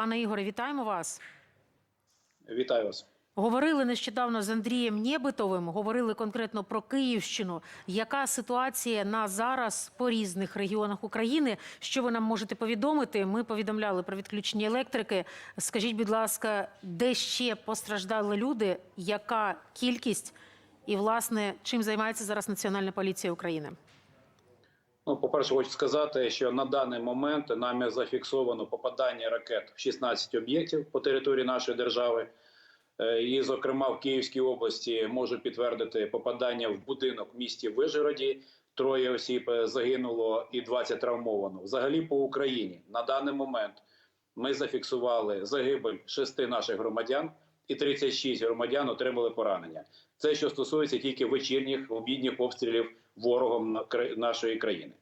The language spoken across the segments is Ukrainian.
Пане Ігоре, вітаємо вас. Вітаю вас. Говорили нещодавно з Андрієм Нєбитовим, говорили конкретно про Київщину. Яка ситуація на зараз по різних регіонах України? Що ви нам можете повідомити? Ми повідомляли про відключення електрики. Скажіть, будь ласка, де ще постраждали люди? Яка кількість? І, власне, чим займається зараз Національна поліція України? Ну, по-перше, хочу сказати, що на даний момент нами зафіксовано попадання ракет в 16 об'єктів по території нашої держави. Е, І, зокрема, в Київській області можу підтвердити попадання в будинок в місті Вижгороді. Троє осіб е, загинуло і 20 травмовано. Взагалі по Україні на даний момент ми зафіксували загибель шести наших громадян, і 36 громадян отримали поранення. Це що стосується тільки вечірніх обідніх обстрілів ворогом нашої країни.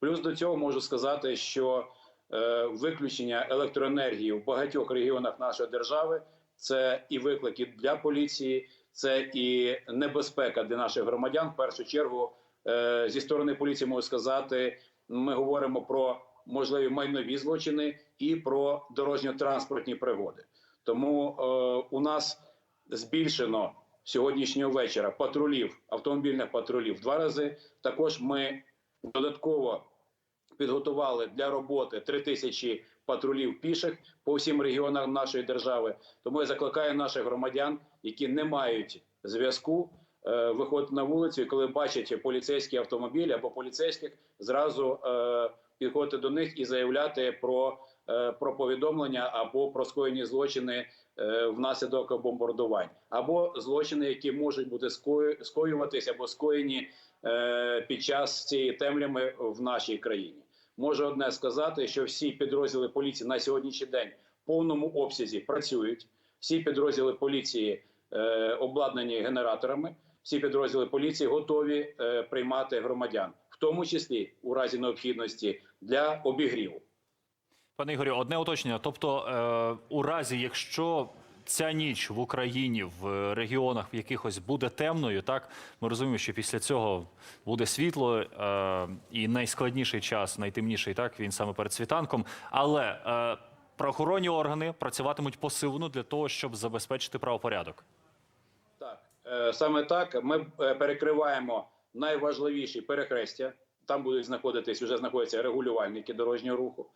Плюс до цього можу сказати, що е, виключення електроенергії в багатьох регіонах нашої держави це і виклики для поліції, це і небезпека для наших громадян. В першу чергу е, зі сторони поліції можу сказати, ми говоримо про можливі майнові злочини і про дорожньо-транспортні пригоди. Тому е, у нас збільшено сьогоднішнього вечора патрулів, автомобільних патрулів два рази. Також ми додатково підготували для роботи 3 тисячі патрулів піших по всім регіонам нашої держави. Тому я закликаю наших громадян, які не мають зв'язку, е, виходити на вулицю, і коли бачать поліцейські автомобілі або поліцейських, зразу е, підходити до них і заявляти про, про повідомлення або про скоєні злочини е, внаслідок бомбардувань, або злочини, які можуть бути скоюватися або скоєні е, під час цієї темряви в нашій країні. Можу одне сказати, що всі підрозділи поліції на сьогоднішній день в повному обсязі працюють. Всі підрозділи поліції е, обладнані генераторами. Всі підрозділи поліції готові е, приймати громадян, в тому числі у разі необхідності для обігріву. Пане Ігорю, одне уточнення. Тобто, е, у разі, якщо ця ніч в Україні в регіонах в якихось буде темною, так ми розуміємо, що після цього буде світло е, і найскладніший час, найтемніший, так він саме перед світанком. Але е, правоохоронні органи працюватимуть посилено для того, щоб забезпечити правопорядок. Так, е, саме так. Ми е, перекриваємо найважливіші перехрестя. Там будуть знаходитись, вже знаходяться регулювальники дорожнього руху.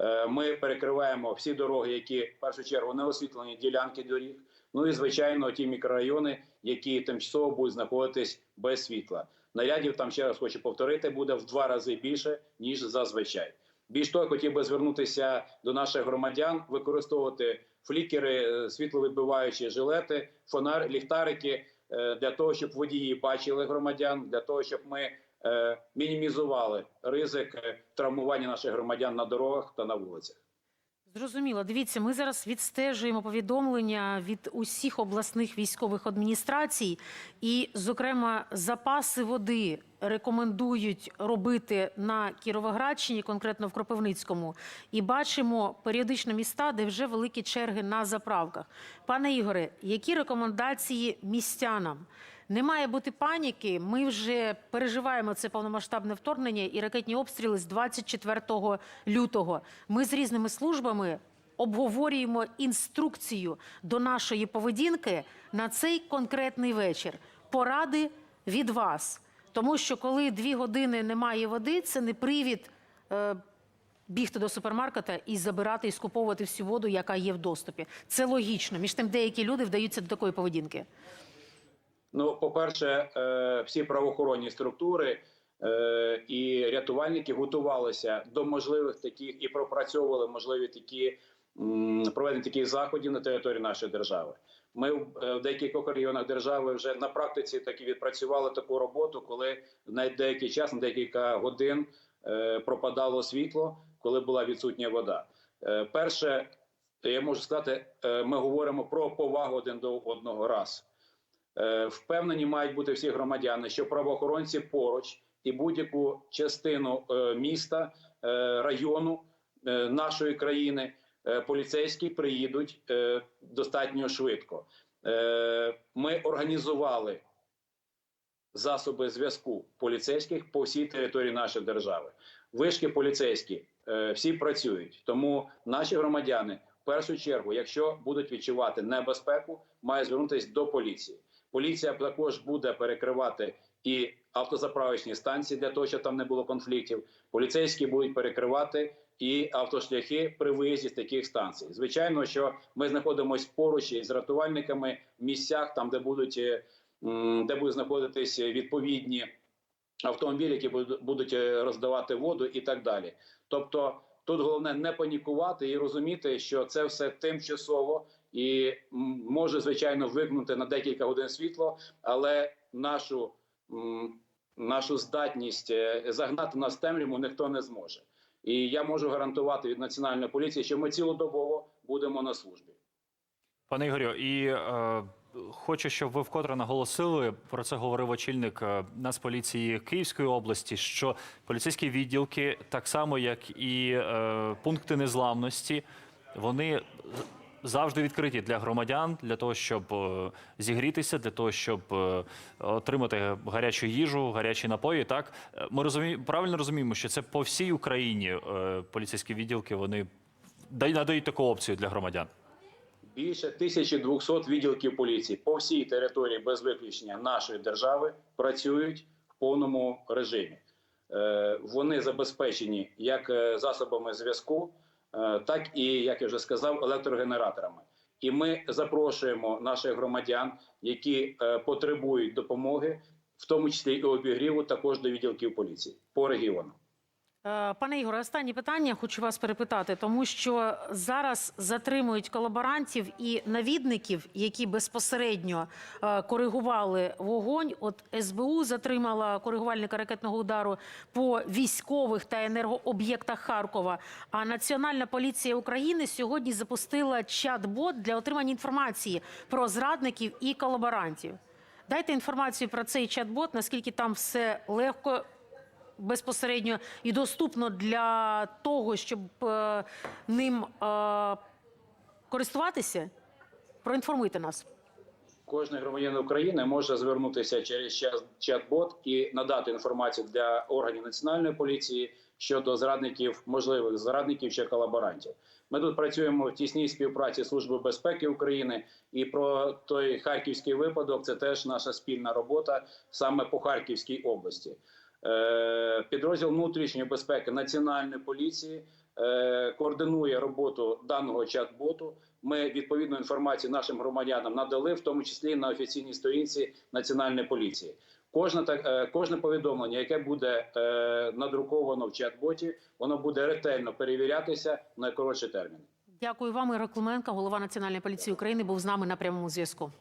Е, Ми перекриваємо всі дороги, які в першу чергу не освітлені ділянки доріг. Ну і звичайно, ті мікрорайони, які тимчасово будуть знаходитись без світла. Нарядів там ще раз хочу повторити, буде в два рази більше ніж зазвичай. Більш того, хотів би звернутися до наших громадян, використовувати флікери, е, світловибиваючі жилети, фонар, ліхтарики е, для того, щоб водії бачили громадян, для того, щоб ми мінімізували ризик е, травмування наших громадян на дорогах та на вулицях. Зрозуміло. Дивіться, ми зараз відстежуємо повідомлення від усіх обласних військових адміністрацій, і, зокрема, запаси води рекомендують робити на Кіровоградщині, конкретно в Кропивницькому. І бачимо періодично міста, де вже великі черги на заправках. Пане Ігоре, які рекомендації містянам? Не має бути паніки. Ми вже переживаємо це повномасштабне вторгнення і ракетні обстріли з 24 лютого. Ми з різними службами обговорюємо інструкцію до нашої поведінки на цей конкретний вечір. Поради від вас. Тому що коли дві години немає води, це не привід е, бігти до супермаркета і забирати і скуповувати всю воду, яка є в доступі. Це логічно. Між тим, деякі люди вдаються до такої поведінки. Ну, по-перше, е, всі правоохоронні структури е, і рятувальники готувалися до можливих таких і пропрацьовували можливі такі проведення таких заходів на території нашої держави. Ми в е, деяких регіонах держави вже на практиці таки відпрацювали таку роботу, коли на деякий час, на декілька годин пропадало світло, коли була відсутня вода. Перше, я можу сказати, ми говоримо про повагу один до одного раз. Е, Впевнені мають бути всі громадяни, що правоохоронці поруч і будь-яку частину е, міста, е, району нашої країни поліцейські приїдуть достатньо швидко. Ми організували засоби зв'язку поліцейських по всій території нашої держави. Вишки поліцейські всі працюють, тому наші громадяни в першу чергу, якщо будуть відчувати небезпеку, має звернутися до поліції. Поліція також буде перекривати і автозаправочні станції для того, щоб там не було конфліктів. Поліцейські будуть перекривати і автошляхи при виїзді з таких станцій. Звичайно, що ми знаходимося поруч із рятувальниками в місцях, там де будуть е, де будуть знаходитись відповідні автомобілі, які будуть- будуть е, роздавати воду і так далі. Тобто, тут головне не панікувати і розуміти, що це все тимчасово і може звичайно вимкнути на декілька годин світло, але нашу нашу здатність е, загнати нас темряву ніхто не зможе. І я можу гарантувати від національної поліції, що ми цілодобово будемо на службі. Пане Ігорю, і е, хочу, щоб ви вкотре наголосили, про це говорив очільник е, Нацполіції Київської області, що поліцейські відділки, так само як і е, пункти незламності, вони завжди відкриті для громадян, для того, щоб е, зігрітися, для того, щоб е, отримати гарячу їжу, гарячі напої. Так Е, ми розуміємо, правильно розуміємо, що це по всій Україні поліцейські відділки вони надають таку опцію для громадян. Більше 1200 відділків поліції по всій території без виключення нашої держави працюють в повному режимі. Вони забезпечені як засобами зв'язку, так і, як я вже сказав, електрогенераторами. І ми запрошуємо наших громадян, які е, потребують допомоги, в тому числі і обігріву, також до відділків поліції по регіону. Е, Пане Ігоре, останнє питання хочу вас перепитати, тому що зараз затримують колаборантів і навідників, які безпосередньо е, коригували вогонь. От СБУ затримала коригувальника ракетного удару по військових та енергооб'єктах Харкова. А Національна поліція України сьогодні запустила чат-бот для отримання інформації про зрадників і колаборантів. Дайте інформацію про цей чат-бот, наскільки там все легко безпосередньо і доступно для того, щоб е, ним е, користуватися? Проінформуйте нас. Кожен громадянин України може звернутися через чат-бот і надати інформацію для органів національної поліції щодо зрадників, можливих зрадників чи колаборантів. Ми тут працюємо в тісній співпраці з Службою безпеки України, і про той харківський випадок це теж наша спільна робота саме по Харківській області. Е, Підрозділ внутрішньої безпеки Національної поліції е, координує роботу даного чат-боту. Ми відповідну інформацію нашим громадянам надали, в тому числі на офіційній сторінці Національної поліції. Кожне так, е, кожне повідомлення, яке буде надруковано в чат-боті, воно буде ретельно перевірятися на коротші терміни. Дякую вам, Ігор Клименко, голова Національної поліції України, був з нами на прямому зв'язку.